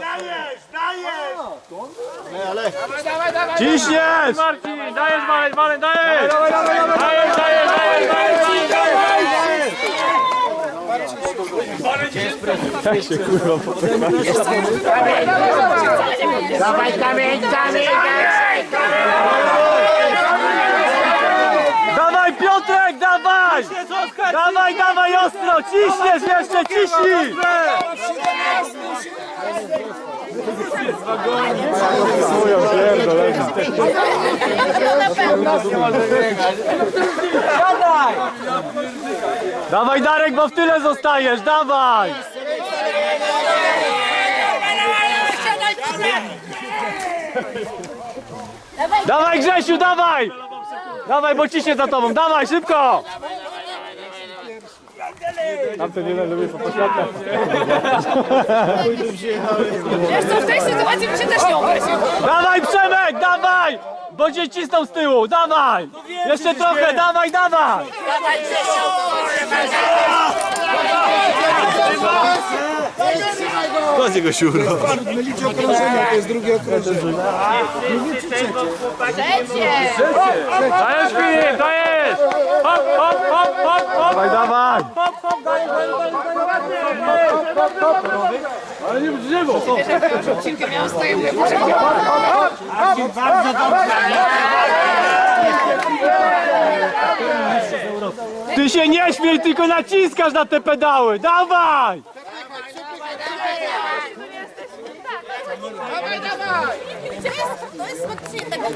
Dajesz, dajesz! Ciśniesz! Marcin, dajesz Marek, Marek, dajesz! Dajesz, dajesz, dajesz, dajesz, dajesz! Dawaj kamień, kamień, Dawaj Piotrek, dawaj! Dawaj, dawaj ostro, ciśniesz jeszcze, ciśnij! Dawaj Darek, bo w tyle zostajesz, dawaj! Dawaj Grzesiu, dawaj! Dawaj, bo ciśnie za tobą, dawaj, szybko! Tamten jeden lubi po pośladkach. Wiesz co, w tej sytuacji mi się też nie obraził. Dawaj Przemek, dawaj! Bo cię cisną z tyłu, dawaj! Jeszcze trochę, dawaj, dawaj! Dawaj Grzesiu! Mylicie okrążenia, to jest drugie okrążenie. Trzecie! Dajesz Filip, dajesz! Hop, hop, hop, hop, hop! Dawaj, dawaj! Odcinkę miałam swoje wyborze. Ty się nie śmiej, tylko naciskasz na te pedały, dawaj! Gdzie jest? To jest faktycznie taka